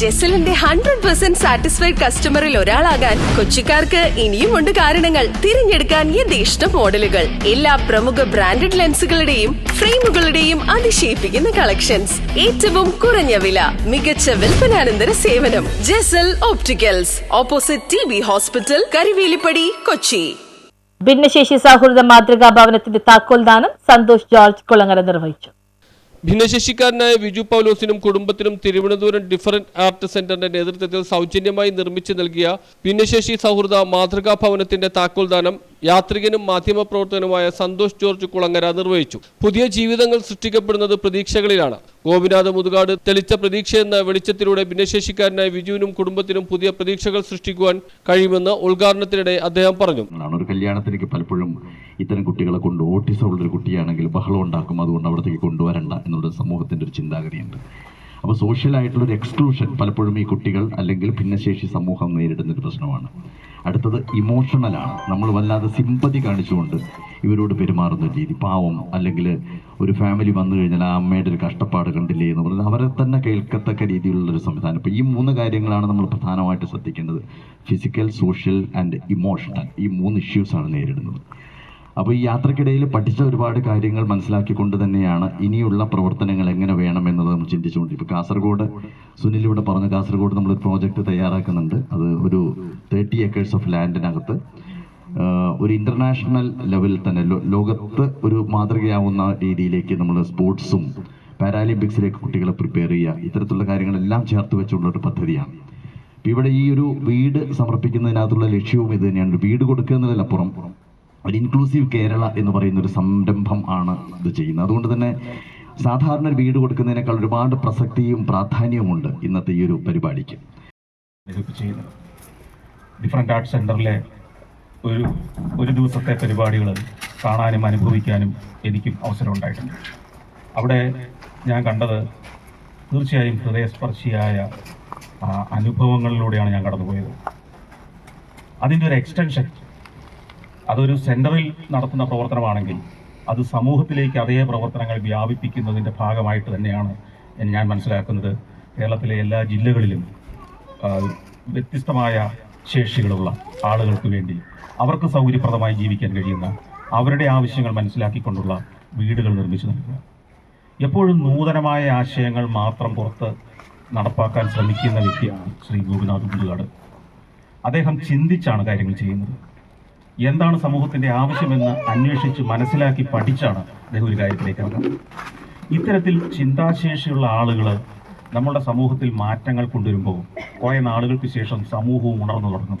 ജെസലിന്റെ hundred percent satisfied കസ്റ്റമറിൽ ഒരാളാകാൻ കൊച്ചിക്കാർക്ക് ഇനിയുമുണ്ട് കാരണങ്ങൾ. തിരഞ്ഞെടുക്കാൻ യഥേഷ്ട മോഡലുകൾ. എല്ലാ പ്രമുഖ ബ്രാൻഡഡ് ലെൻസുകളുടെയും ഫ്രെയിമുകളുടെയും അതിശയിപ്പിക്കുന്ന കളക്ഷൻസ് ഏറ്റവും കുറഞ്ഞ വില മികച്ച വിൽപ്പനാനന്തര സേവനം. Jesal opticals opposite T B hospital Karivelippady Kochi. ഭിന്നശേഷി സൗഹൃദ മാതൃകാ ഭവനത്തിന്റെ താക്കോൽദാനം സന്തോഷ് ജോർജ് കുളങ്ങര നിർവഹിച്ചു. ഭിന്നശേഷിക്കാരനായ വിജു പൗലോസിനും കുടുംബത്തിനും തിരുവനന്തപുരം ഡിഫറന്റ് ആർട്ട് സെന്ററിന്റെ നേതൃത്വത്തിൽ സൗജന്യമായി നിർമ്മിച്ചു നൽകിയ ഭിന്നശേഷി സൗഹൃദ മാതൃകാ ഭവനത്തിന്റെ താക്കോൽദാനം യാത്രികനും മാധ്യമപ്രവർത്തകനുമായ സന്തോഷ് ജോർജ് കുളങ്ങര നിർവഹിച്ചു. പുതിയ ജീവിതങ്ങൾ സൃഷ്ടിക്കപ്പെടുന്നത് പ്രതീക്ഷകളിലാണ്. ഗോപിനാഥ് മുതുകാട് തെളിച്ച പ്രതീക്ഷ എന്ന വെളിച്ചത്തിലൂടെ ഭിന്നശേഷിക്കാരനായ വിജുവിനും കുടുംബത്തിനും പുതിയ പ്രതീക്ഷകൾ സൃഷ്ടിക്കുവാൻ കഴിയുമെന്ന് ഉദ്ഘാടനത്തിനിടെ അദ്ദേഹം പറഞ്ഞു. ഒരു കല്യാണത്തിലേക്ക് പലപ്പോഴും ഇത്തരം കുട്ടികളെ കൊണ്ട് ഓട്ടിസം ഉള്ളൊരു കുട്ടിയാണെങ്കിൽ ബഹളം ഉണ്ടാക്കും. അതുകൊണ്ട് അവിടത്തേക്ക് കൊണ്ടുവരണ്ട എന്നുള്ള സമൂഹത്തിന്റെ ഒരു ചിന്താഗതിയുണ്ട്. അപ്പോൾ സോഷ്യലായിട്ടുള്ളൊരു എക്സ്ക്ലൂഷൻ പലപ്പോഴും ഈ കുട്ടികൾ അല്ലെങ്കിൽ ഭിന്നശേഷി സമൂഹം നേരിടുന്ന ഒരു പ്രശ്നമാണ്. അടുത്തത് ഇമോഷണലാണ് നമ്മൾ വല്ലാതെ സിമ്പതി കാണിച്ചുകൊണ്ട് ഇവരോട് പെരുമാറുന്ന രീതി. പാവം അല്ലെങ്കിൽ ഒരു ഫാമിലി വന്നു കഴിഞ്ഞാൽ ആ അമ്മയുടെ ഒരു കഷ്ടപ്പാട് കണ്ടില്ലേ എന്ന് പറഞ്ഞാൽ അവരെ തന്നെ കേൾക്കത്തക്ക രീതിയിലുള്ളൊരു സംവിധാനം. ഇപ്പോൾ ഈ മൂന്ന് കാര്യങ്ങളാണ് നമ്മൾ പ്രധാനമായിട്ട് ശ്രദ്ധിക്കേണ്ടത്. ഫിസിക്കൽ സോഷ്യൽ ആൻഡ് ഇമോഷണൽ ഈ മൂന്ന് ഇഷ്യൂസാണ് നേരിടുന്നത്. അപ്പോൾ ഈ യാത്രക്കിടയിൽ പഠിച്ച ഒരുപാട് കാര്യങ്ങൾ മനസ്സിലാക്കിക്കൊണ്ട് തന്നെയാണ് ഇനിയുള്ള പ്രവർത്തനങ്ങൾ എങ്ങനെ വേണം എന്നത് നമ്മൾ ചിന്തിച്ചുകൊണ്ട് ഇപ്പോൾ കാസർഗോഡ് സുനിൽ ഇവിടെ പറഞ്ഞ കാസർഗോഡ് നമ്മൾ ഒരു പ്രോജക്റ്റ് തയ്യാറാക്കുന്നുണ്ട്. അത് ഒരു തേർട്ടി ഏക്കേഴ്സ് ഓഫ് ലാൻഡിനകത്ത് ഒരു ഇന്റർനാഷണൽ ലെവലിൽ തന്നെ ലോകത്ത് ഒരു മാതൃകയാവുന്ന രീതിയിലേക്ക് നമ്മൾ സ്പോർട്സും പാരാലിമ്പിക്സിലേക്ക് കുട്ടികളെ പ്രിപ്പയർ ചെയ്യുക ഇത്തരത്തിലുള്ള കാര്യങ്ങളെല്ലാം ചേർത്ത് വെച്ചുള്ള ഒരു പദ്ധതിയാണ്. ഇവിടെ ഈ ഒരു വീട് സമർപ്പിക്കുന്നതിനകത്തുള്ള ലക്ഷ്യവും ഇത് തന്നെയാണ്. വീട് കൊടുക്കുക എന്നതിലപ്പുറം ഒരു ഇൻക്ലൂസീവ് കേരള എന്ന് പറയുന്ന ഒരു സംരംഭം ആണ് ഇത് ചെയ്യുന്നത്. അതുകൊണ്ട് തന്നെ സാധാരണ ഒരു വീട് കൊടുക്കുന്നതിനേക്കാൾ ഒരുപാട് പ്രസക്തിയും പ്രാധാന്യവുമുണ്ട് ഇന്നത്തെ ഈ ഒരു പരിപാടിക്ക്. ഡിഫറെന്റ് ആർട്ട് സെന്ററിലെ ഒരു ഒരു ദിവസത്തെ പരിപാടികൾ കാണാനും അനുഭവിക്കാനും എനിക്കും അവസരം ഉണ്ടായിട്ടുണ്ട്. അവിടെ ഞാൻ കണ്ടത് തീർച്ചയായും ഹൃദയസ്പർശിയായ അനുഭവങ്ങളിലൂടെയാണ് ഞാൻ കടന്നുപോയത്. അതിന്റെ ഒരു എക്സ്റ്റൻഷൻ അതൊരു സെന്ററിൽ നടത്തുന്ന പ്രവർത്തനമാണെങ്കിൽ അത് സമൂഹത്തിലേക്ക് അതേ പ്രവർത്തനങ്ങൾ വ്യാപിപ്പിക്കുന്നതിന്റെ ഭാഗമായിട്ട് തന്നെയാണ് ഞാൻ മനസ്സിലാക്കുന്നത്. കേരളത്തിലെ എല്ലാ ജില്ലകളിലും വ്യത്യസ്തമായ ശേഷികളുള്ള ആളുകൾക്ക് വേണ്ടി അവർക്ക് സൗകര്യപ്രദമായി ജീവിക്കാൻ കഴിയുന്ന അവരുടെ ആവശ്യങ്ങൾ മനസ്സിലാക്കിക്കൊണ്ടുള്ള വീടുകൾ നിർമ്മിച്ചു നൽകുക. എപ്പോഴും നൂതനമായ ആശയങ്ങൾ മാത്രം പുറത്ത് നടപ്പാക്കാൻ ശ്രമിക്കുന്ന വ്യക്തിയാണ് ശ്രീ ഗോപിനാഥ് ഗുരുകാട് അദ്ദേഹം ചിന്തിച്ചാണ് കാര്യങ്ങൾ ചെയ്യുന്നത്. എന്താണ് സമൂഹത്തിന്റെ ആവശ്യമെന്ന് അന്വേഷിച്ച് മനസ്സിലാക്കി പഠിച്ചാണ് അദ്ദേഹം ഒരു കാര്യത്തിലേക്ക് ഇറങ്ങുന്നത്. ഇത്തരത്തിൽ ചിന്താശേഷിയുള്ള ആളുകൾ നമ്മുടെ സമൂഹത്തിൽ മാറ്റങ്ങൾ കൊണ്ടുവരുമ്പോൾ കുറേ നാളുകൾക്ക് ശേഷം സമൂഹവും ഉണർന്നു തുടങ്ങും.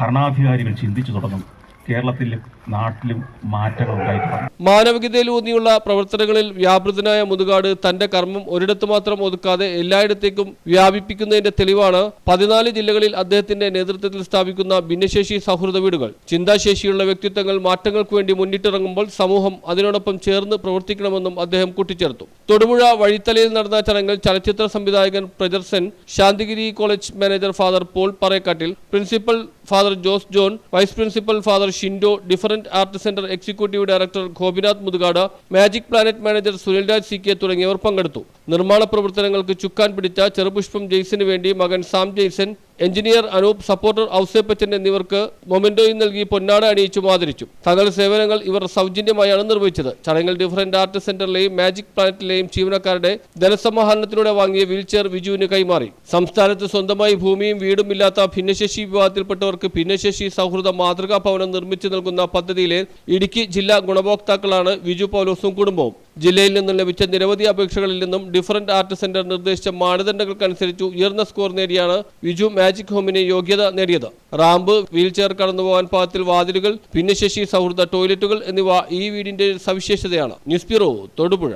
ഭരണാധികാരികൾ ചിന്തിച്ചു തുടങ്ങും. കേരളത്തിലും നാട്ടിലും മാറ്റങ്ങൾ ഉണ്ടായിട്ടുണ്ട് മാനവികതയിലൂന്നിയുള്ള പ്രവർത്തനങ്ങളിൽ വ്യാപൃതനായ മുതുകാട് തന്റെ കർമ്മം ഒരിടത്തു മാത്രം ഒതുക്കാതെ എല്ലായിടത്തേക്കും വ്യാപിപ്പിക്കുന്നതിന്റെ തെളിവാണ് പതിനാല് ജില്ലകളിൽ അദ്ദേഹത്തിന്റെ നേതൃത്വത്തിൽ സ്ഥാപിക്കുന്ന ഭിന്നശേഷി സൗഹൃദ വീടുകൾ. ചിന്താശേഷിയുള്ള വ്യക്തിത്വങ്ങൾ മാറ്റങ്ങൾക്ക് വേണ്ടി മുന്നിട്ടിറങ്ങുമ്പോൾ സമൂഹം അതിനോടൊപ്പം ചേർന്ന് പ്രവർത്തിക്കണമെന്നും അദ്ദേഹം കൂട്ടിച്ചേർത്തു. തൊടുപുഴ വഴിത്തലയിൽ നടന്ന ചടങ്ങിൽ ചലച്ചിത്ര സംവിധായകൻ പ്രജർസൻ Santhigiri college manager father Paul Parayakattil principal father Jose John vice principal father Shindo different art centre executive director Gopinath Muthukad magic planet manager Sunilraj C K തുടങ്ങിയവർ പങ്കെടുത്തു. നിർമ്മാണ പ്രവർത്തനങ്ങൾക്ക് ചുക്കാൻ പിടിച്ച ചെറുപുഷ്പം ജെയ്സിന് വേണ്ടി മകൻ സാം ജെയ്സൺ എഞ്ചിനീയർ അനൂപ് സപ്പോർട്ടർ ഔസേപ്പച്ചൻ എന്നിവർക്ക് മൊമെന്റോയും നൽകി പൊന്നാട അണിയിച്ചും ആദരിച്ചു. തങ്ങളുടെ സേവനങ്ങൾ ഇവർ സൗജന്യമായാണ് നിർവഹിച്ചത്. ചടങ്ങിൽ ഡിഫറന്റ് ആർട്ട് സെന്ററിലെയും മാജിക് പ്ലാനറ്റിലെയും ജീവനക്കാരുടെ ധനസമാഹരണത്തിലൂടെ വാങ്ങിയ വീൽചെയർ വിജുവിന് കൈമാറി. സംസ്ഥാനത്ത് സ്വന്തമായി ഭൂമിയും വീടും ഇല്ലാത്ത ഭിന്നശേഷി വിഭാഗത്തിൽപ്പെട്ടവർക്ക് ഭിന്നശേഷി സൗഹൃദ മാതൃകാ ഭവനം നിർമ്മിച്ചു നൽകുന്ന പദ്ധതിയിലെ ഇടുക്കി ജില്ലാ ഗുണഭോക്താക്കളാണ് വിജു പൗലോസും കുടുംബവും. ജില്ലയിൽ നിന്നും ലഭിച്ച നിരവധി അപേക്ഷകളിൽ നിന്നും ഡിഫറന്റ് ആർട്ട് സെന്റർ നിർദ്ദേശിച്ച മാനദണ്ഡങ്ങൾക്കനുസരിച്ച് ഉയർന്ന സ്കോർ നേടിയാണ് വിജു മാജിക് ഹോമിന് യോഗ്യത നേടിയത്. റാമ്പ് വീൽചെയർ കടന്നുപോകാൻ പാകത്തിൽ വാതിലുകൾ ഭിന്നശേഷി സൗഹൃദ ടോയ്ലറ്റുകൾ എന്നിവ ഈ വീടിന്റെ സവിശേഷതയാണ്. News bureau Thodupuzha.